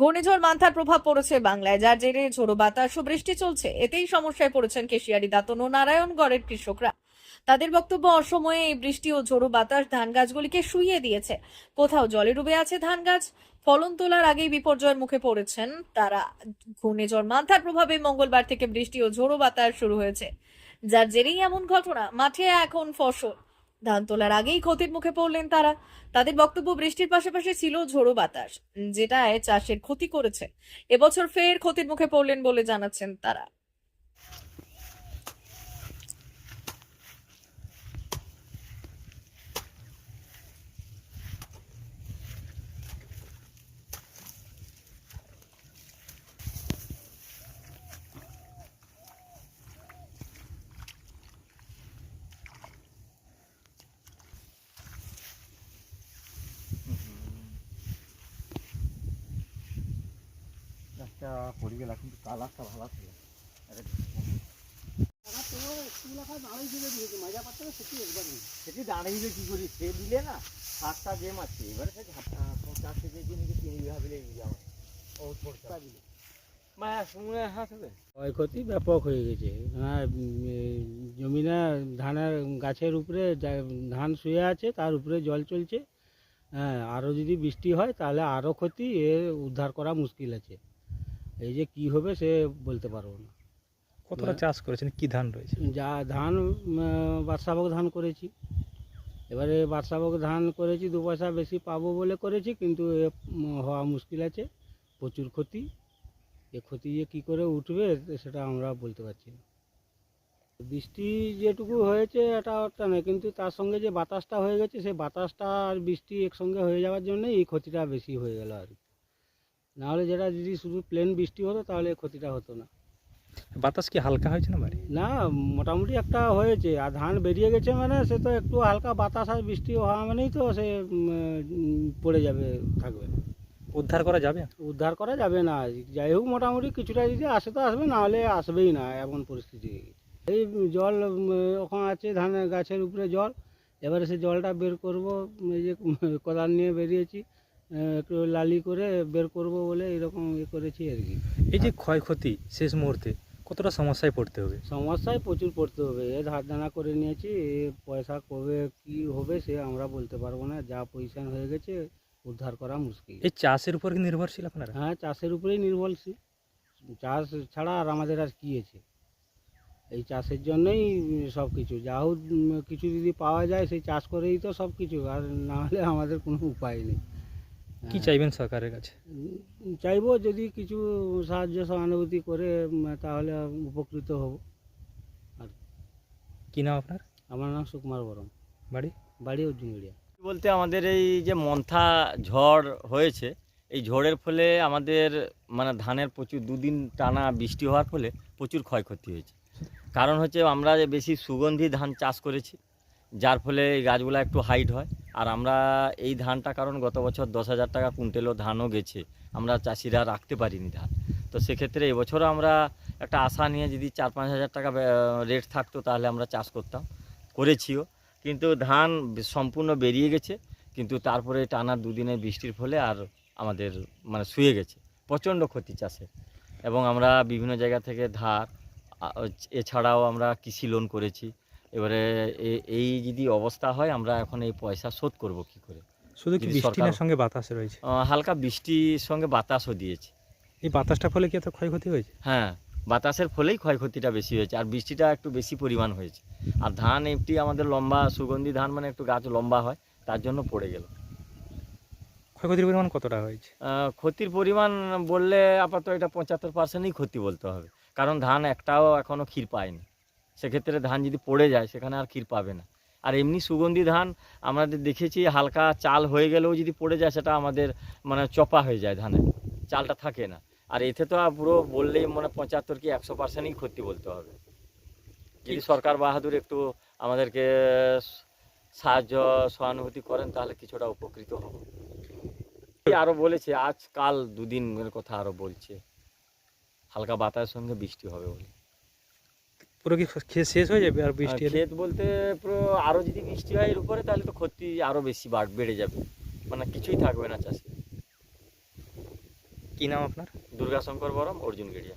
ঘূর্ণিঝড় মান্থার প্রভাব পড়েছে বাংলায়। যার জেরে ঝোড়ো বাতাস ও বৃষ্টি চলছে। এতেই সমস্যায় পড়েছেন কেশিয়ারি দাতন ও নারায়ণগড়ের কৃষকরা। তাদের বক্তব্য, অসময়ে এই বৃষ্টি ও ঝোড়ো বাতাস ধান গাছগুলিকে শুইয়ে দিয়েছে। কোথাও জলে ডুবে আছে ধান গাছ। ফলন তোলার আগেই বিপর্যয়ের মুখে পড়েছেন তারা। ঘূর্ণিঝড় মান্থার প্রভাবে মঙ্গলবার থেকে বৃষ্টি ও ঝোড়ো বাতাস শুরু হয়েছে। যার জেরেই এমন ঘটনা, মাঠে এখন ফসল। ধান তোলার আগেই ক্ষতির মুখে পড়লেন তারা। তাদের বক্তব্য বৃষ্টির পাশাপাশি ছিল ঝোড়ো বাতাস, যেটায় চাষের ক্ষতি করেছে। এবছর ফের ক্ষতির মুখে পড়লেন বলে জানাচ্ছেন তারা। একটা পড়ে গেল কিন্তু কালারটা ভালো ছিল সেটি দাঁড়িয়ে কি করি? সে দিলে না সাতটা গেম আছে। এবারে সে চার থেকে দিন তিন বিঘা বিলে যাওয়া। ও ছোটটা দিলে। ক্ষয়ক্ষতি ব্যাপক হয়ে গেছে। হ্যাঁ জমিনে ধানের গাছের উপরে ধান শুয়ে আছে, তার উপরে জল চলছে। হ্যাঁ আরও যদি বৃষ্টি হয়, তাহলে আরও ক্ষতি, এ উদ্ধার করা মুশকিল আছে। এই যে কি হবে সে বলতে পারব না। কতটা চাষ করেছেন? কি ধান রয়েছে? যা ধান বাদশাভোগ ধান করেছি। এবারে বাদশাভোগ ধান করেছি দু পয়সা বেশি পাবো বলে করেছি কিন্তু এ হওয়া মুশকিল আছে প্রচুর ক্ষতি। এ ক্ষতি যে কী করে উঠবে সেটা আমরা বলতে পারছি না। বৃষ্টি যেটুকু হয়েছে এটা একটা নয় কিন্তু তার সঙ্গে যে বাতাসটা হয়ে গেছে সেই বাতাসটা আর বৃষ্টি একসঙ্গে হয়ে যাওয়ার জন্য এই ক্ষতিটা বেশি হয়ে গেল আর কি। নাহলে যেটা যদি শুধু প্লেন বৃষ্টি হতো তাহলে ক্ষতিটা হতো না। বাতাস কি হালকা হয়েছে না বাড়ি না মোটামুটি একটা হয়েছে। আর ধান বেরিয়ে গেছে মানে সে তো একটু হালকা বাতাস আর বৃষ্টি হওয়া মানেই তো সে পড়ে যাবে থাকবে। উদ্ধার করা যাবে? উদ্ধার করা যাবে না। যাই হোক মোটামুটি কিছুটা যদি আসে তো আসবে না হলে আসবেই না এমন পরিস্থিতি। এই জল ওখানে আছে ধানের গাছের উপরে জল। এবারে সে জলটা বের করব এই যে কোদাল নিয়ে বেরিয়েছি। একটু লালি করে বের করব বলে এরকম ইয়ে করেছি আর কি। এই যে ক্ষয়ক্ষতি শেষ মুহূর্তে কতটা সমস্যায় পড়তে হবে? সমস্যায় প্রচুর পড়তে হবে। এ ধার দানা করে নিয়েছি পয়সা কবে কি হবে সে আমরা বলতে পারব না। যা পজিশন হয়ে গেছে উদ্ধার করা মুশকিল। এই চাষের উপর কি নির্ভরশীল আপনারা? হ্যাঁ চাষের উপরেই নির্ভরশীল। চাষ ছাড়া আর আমাদের আর কি আছে? এই চাষের জন্যই সব কিছু। যা হোক কিছু যদি পাওয়া যায় সেই চাষ করেই তো সব কিছু। আর না হলে আমাদের কোনো উপায় নেই। কি হ্যাঁ। চাইবেন সরকারের কাছে? চাইব যদি কিছু সাহায্য সহানুভূতি করে তাহলে উপকৃত হব। আর কি নাম আপনার? আমার নাম সুকুমার বরম। বাড়ি? বাড়ি অর্জুনগড়িয়া বলতে আমাদের এই যে মন্থা ঝড় হয়েছে এই ঝড়ের ফলে আমাদের মানে ধানের প্রচুর দুদিন টানা বৃষ্টি হওয়ার ফলে প্রচুর ক্ষয়ক্ষতি হয়েছে। কারণ হচ্ছে আমরা যে বেশি সুগন্ধি ধান চাষ করেছি যার ফলে এই গাছগুলো একটু হাইট হয়। আর আমরা এই ধানটা কারণ গত বছর দশ হাজার টাকা কুইন্টেলও ধানও গেছে। আমরা চাষিরা রাখতে পারিনি ধান। তো সেক্ষেত্রে এবছরও আমরা একটা আশা নিয়ে যদি চার পাঁচ হাজার টাকা রেট থাকতো তাহলে আমরা চাষ করতাম, করেছিও। কিন্তু ধান সম্পূর্ণ বেরিয়ে গেছে, কিন্তু তারপরে টানা দুদিনের বৃষ্টির ফলে আর আমাদের মানে শুয়ে গেছে, প্রচণ্ড ক্ষতি চাষে। এবং আমরা বিভিন্ন জায়গা থেকে ধার এছাড়াও আমরা কৃষি লোন করেছি। এবারে এই যদি অবস্থা হয় আমরা এখন এই পয়সা শোধ করব কি করে? শুধু কি যদি বৃষ্টি না সরকার- সঙ্গে বাতাস রয়েছে? হালকা বৃষ্টির সঙ্গে বাতাসও দিয়েছে। এই বাতাসটার ফলে কি এত ক্ষয়ক্ষতি হয়েছে? হ্যাঁ বাতাসের ফলেই ক্ষয়ক্ষতিটা বেশি হয়েছে আর বৃষ্টিটা একটু বেশি পরিমাণ হয়েছে। আর ধান একটি আমাদের লম্বা সুগন্ধি ধান মানে একটু গাছ লম্বা হয় তার জন্য পড়ে গেল। ক্ষয়ক্ষতির পরিমাণ কতটা হয়েছে? ক্ষতির পরিমাণ বললে আপাতত এটা পঁচাত্তর পার্সেন্টই ক্ষতি বলতে হবে। কারণ ধান একটাও এখনও ক্ষীর পায়নি। সেক্ষেত্রে ধান যদি পড়ে যায় সেখানে আর ক্ষীর পাবে না। আর এমনি সুগন্ধি ধান আমাদের দেখেছি হালকা চাল হয়ে গেলেও যদি পড়ে যায় সেটা আমাদের মানে চপা হয়ে যায় ধানের চালটা থাকে না। আর এতে তো পুরো বললেই মানে পঁচাত্তর কি একশো পার্সেন্টই ক্ষতি বলতে হবে। যদি সরকার বাহাদুর একটু আমাদেরকে সাহায্য সহানুভূতি করেন তাহলে কিছুটা উপকৃত হব। আরও বলেছে আজ কাল দুদিনের কথা আরও বলছে। হালকা বাতাসের সঙ্গে বৃষ্টি হবে বলে। পুরো কি খেয়ে শেষ হয়ে যাবে আর বৃষ্টি খেত ক্ষেত বলতে পুরো আরও যদি বৃষ্টি হয় এর উপরে তাহলে তো ক্ষতি আরও বেশি বাড় বেড়ে যাবে। মানে কিছুই থাকবে না চাষে। কি নাম আপনার? দুর্গাশঙ্কর বরম অর্জুন গেড়িয়া।